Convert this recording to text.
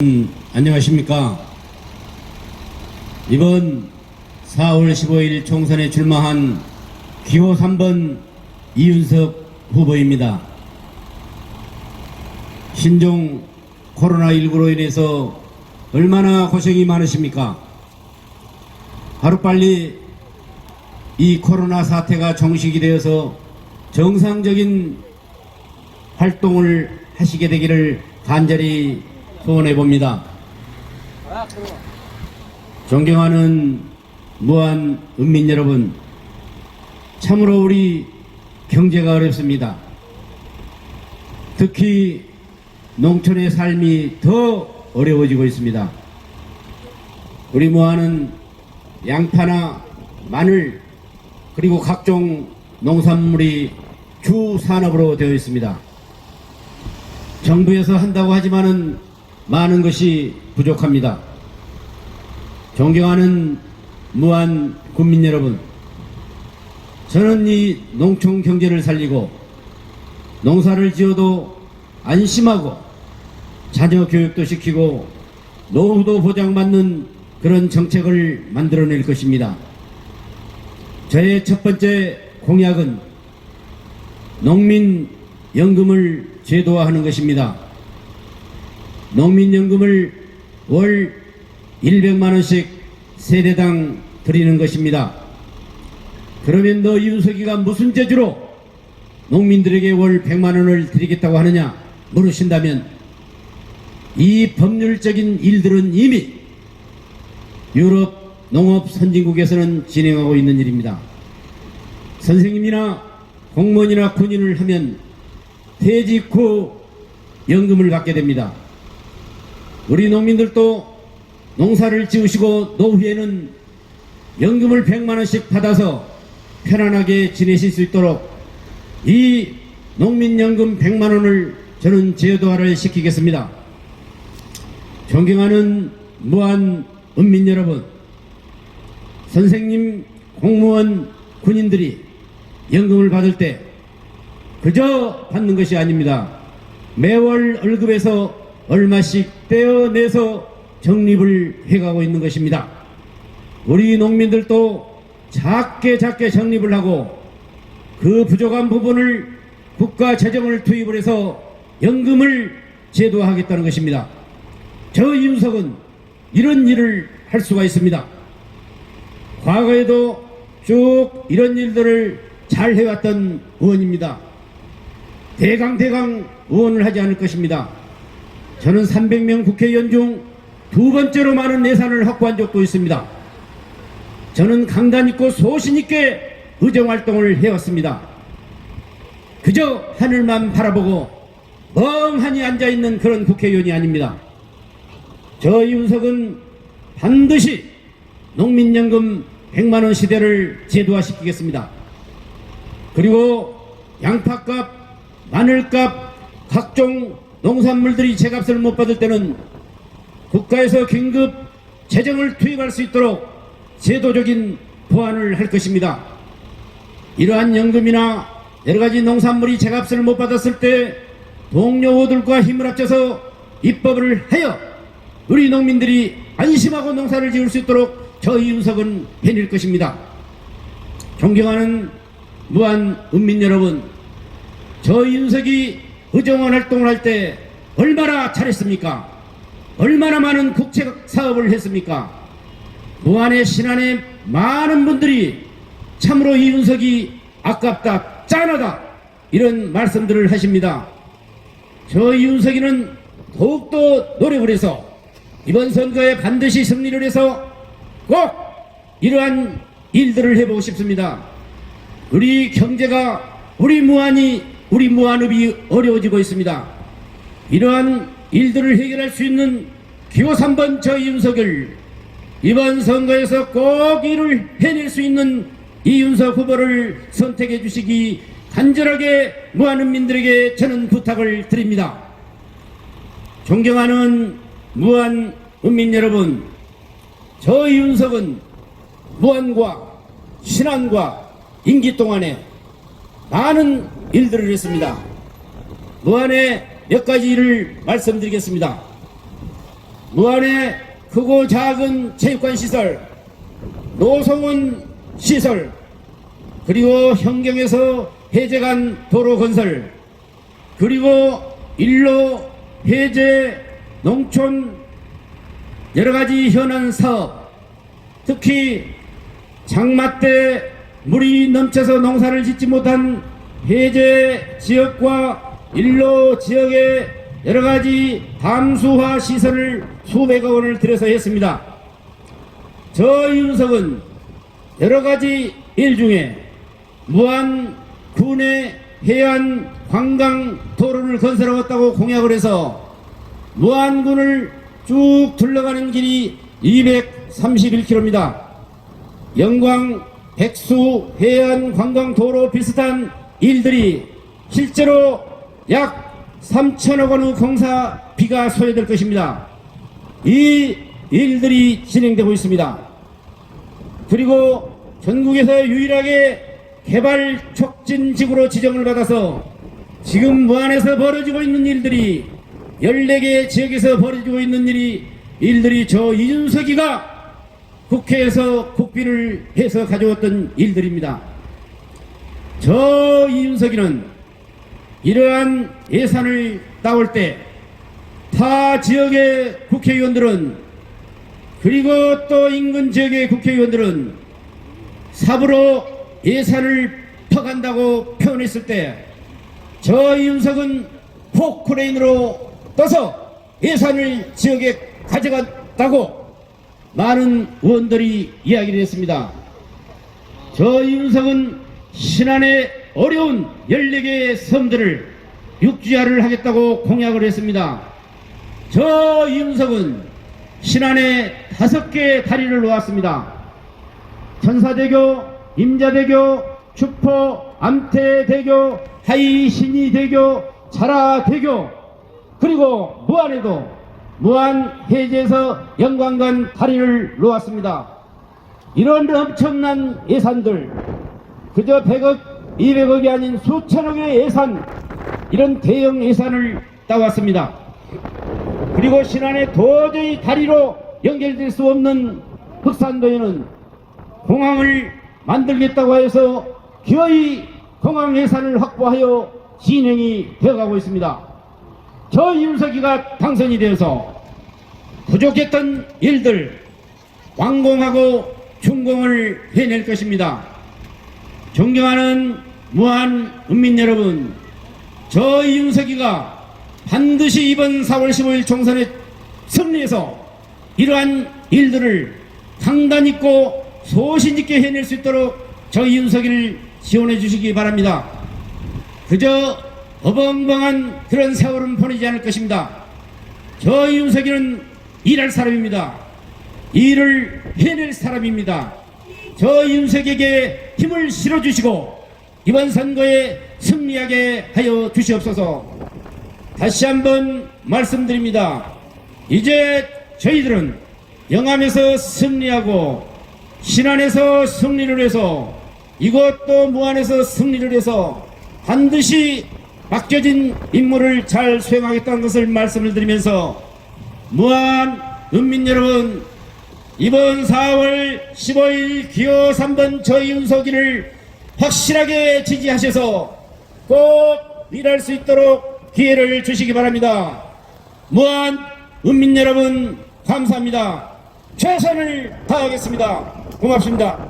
음, 안녕하십니까. 이번 4월 15일 총선에 출마한 기호 3번 이윤석 후보입니다. 신종 코로나19로 인해서 얼마나 고생이 많으십니까? 하루빨리 이 코로나 사태가 종식이 되어서 정상적인 활동을 하시게 되기를 간절히 소원해 봅니다. 존경하는 무한 은민 여러분, 참으로 우리 경제가 어렵습니다. 특히 농촌의 삶이 더 어려워지고 있습니다. 우리 무한은 양파나 마늘 그리고 각종 농산물이 주 산업으로 되어 있습니다. 정부에서 한다고 하지만은 많은 것이 부족합니다. 존경하는 무한 국민 여러분, 저는 이 농촌 경제를 살리고 농사를 지어도 안심하고 자녀 교육도 시키고 노후도 보장받는 그런 정책을 만들어낼 것입니다. 저의 첫 번째 공약은 농민연금을 제도화하는 것입니다. 농민연금을 월 100만원씩 세대당 드리는 것입니다. 그러면 너 윤석이가 무슨 재주로 농민들에게 월 100만원을 드리겠다고 하느냐 물으신다면 이 법률적인 일들은 이미 유럽 농업 선진국에서는 진행하고 있는 일입니다. 선생님이나 공무원이나 군인을 하면 퇴직 후 연금을 받게 됩니다. 우리 농민들도 농사를 지으시고 노후에는 연금을 100만원씩 받아서 편안하게 지내실 수 있도록 이 농민연금 100만원을 저는 제도화를 시키겠습니다. 존경하는 무한 은민 여러분, 선생님, 공무원, 군인들이 연금을 받을 때 그저 받는 것이 아닙니다. 매월 월급에서 얼마씩 떼어내서 적립을 해가고 있는 것입니다. 우리 농민들도 작게 작게 적립을 하고 그 부족한 부분을 국가 재정을 투입을 해서 연금을 제도하겠다는 것입니다. 저 이윤석은 이런 일을 할 수가 있습니다. 과거에도 쭉 이런 일들을 잘 해왔던 의원입니다. 대강대강 의원을 하지 않을 것입니다. 저는 300명 국회의원 중 두 번째로 많은 예산을 확보한 적도 있습니다. 저는 강단 있고 소신 있게 의정 활동을 해왔습니다. 그저 하늘만 바라보고 멍하니 앉아 있는 그런 국회의원이 아닙니다. 저 이윤석은 반드시 농민연금 100만 원 시대를 제도화시키겠습니다. 그리고 양파값, 마늘값, 각종 농산물들이 제값을 못 받을 때는 국가에서 긴급 재정을 투입할 수 있도록 제도적인 보완을 할 것입니다. 이러한 연금이나 여러 가지 농산물이 제값을 못 받았을 때 동료들과 힘을 합쳐서 입법을 하여 우리 농민들이 안심하고 농사를 지을 수 있도록 저 이윤석은 해낼 것입니다. 존경하는 무한 은민 여러분, 저 이윤석이 의정원 활동을 할 때 얼마나 잘했습니까? 얼마나 많은 국책 사업을 했습니까? 무한의 신안의 많은 분들이 참으로 이윤석이 아깝다, 짠하다 이런 말씀들을 하십니다. 저 이윤석이는 더욱더 노력을 해서 이번 선거에 반드시 승리를 해서 꼭 이러한 일들을 해보고 싶습니다. 우리 경제가 우리 무한이 우리 무한읍이 어려워지고 있습니다. 이러한 일들을 해결할 수 있는 기호 3번 저 이윤석을 이번 선거에서 꼭 일을 해낼 수 있는 이윤석 후보를 선택해 주시기 간절하게 무한은민들에게 저는 부탁을 드립니다. 존경하는 무한 은민 여러분, 저 이윤석은 무한과 신안과 임기 동안에 많은 일들을 했습니다. 무한의 몇 가지 일을 말씀드리겠습니다. 무안의 크고 작은 체육관 시설, 노성원 시설, 그리고 현경에서 해제간 도로 건설, 그리고 일로 해제 농촌 여러 가지 현안 사업, 특히 장마 때 물이 넘쳐서 농사를 짓지 못한 해제 지역과 일로 지역의 여러 가지 담수화 시설을 수백억 원을 들여서 했습니다. 저 윤석은 여러 가지 일 중에 무한 군의 해안 관광 도로를 건설하겠다고 공약을 해서 무안군을 쭉 둘러가는 길이 231km입니다. 영광, 백수, 해안 관광 도로 비슷한 일들이 실제로 약 3천억 원의 공사비가 소요될 것입니다. 이 일들이 진행되고 있습니다. 그리고 전국에서 유일하게 개발 촉진 지구로 지정을 받아서 지금 무안에서 벌어지고 있는 일들이 14개 지역에서 벌어지고 있는 일이 일들이 저 이준석이가 국회에서 국비를 해서 가져왔던 일들입니다. 저 이준석이는 이러한 예산을 따올 때 타 지역의 국회의원들은 그리고 또 인근 지역의 국회의원들은 삽으로 예산을 퍼간다고 표현했을 때 저 이윤석은 포크레인으로 떠서 예산을 지역에 가져갔다고 많은 의원들이 이야기를 했습니다. 저 이윤석은 신안의 어려운 14개의 섬들을 육지화를 하겠다고 공약을 했습니다. 저 이윤석은 신안에 다섯 개의 다리를 놓았습니다. 천사대교, 임자대교, 추포, 암태대교, 하이신이대교, 자라대교, 그리고 무안에도 무안 해제에서 영광관 다리를 놓았습니다. 이런 엄청난 예산들, 그저 100억, 200억이 아닌 수천억의 예산, 이런 대형 예산을 따왔습니다. 그리고 신안에 도저히 다리로 연결될 수 없는 흑산도에는 공항을 만들겠다고 해서 기어이 공항 예산을 확보하여 진행이 되어가고 있습니다. 저 윤석이가 당선이 되어서 부족했던 일들 완공하고 준공을 해낼 것입니다. 존경하는 무한 은민 여러분, 저 이윤석이가 반드시 이번 4월 15일 총선에 승리해서 이러한 일들을 강단 있고 소신 있게 해낼 수 있도록 저 이윤석이를 지원해 주시기 바랍니다. 그저 어벙벙한 그런 세월은 보내지 않을 것입니다. 저 이윤석이는 일할 사람입니다. 일을 해낼 사람입니다. 저 이윤석에게 힘을 실어주시고 이번 선거에 승리하게 하여 주시옵소서. 다시 한번 말씀드립니다. 이제 저희들은 영암에서 승리하고 신안에서 승리를 해서 이것도 무안에서 승리를 해서 반드시 맡겨진 임무를 잘 수행하겠다는 것을 말씀을 드리면서 무안 은민 여러분 이번 4월 15일 기호 3번 저윤석이를 확실하게 지지하셔서 꼭 일할 수 있도록 기회를 주시기 바랍니다. 무한 은민 여러분 감사합니다. 최선을 다하겠습니다. 고맙습니다.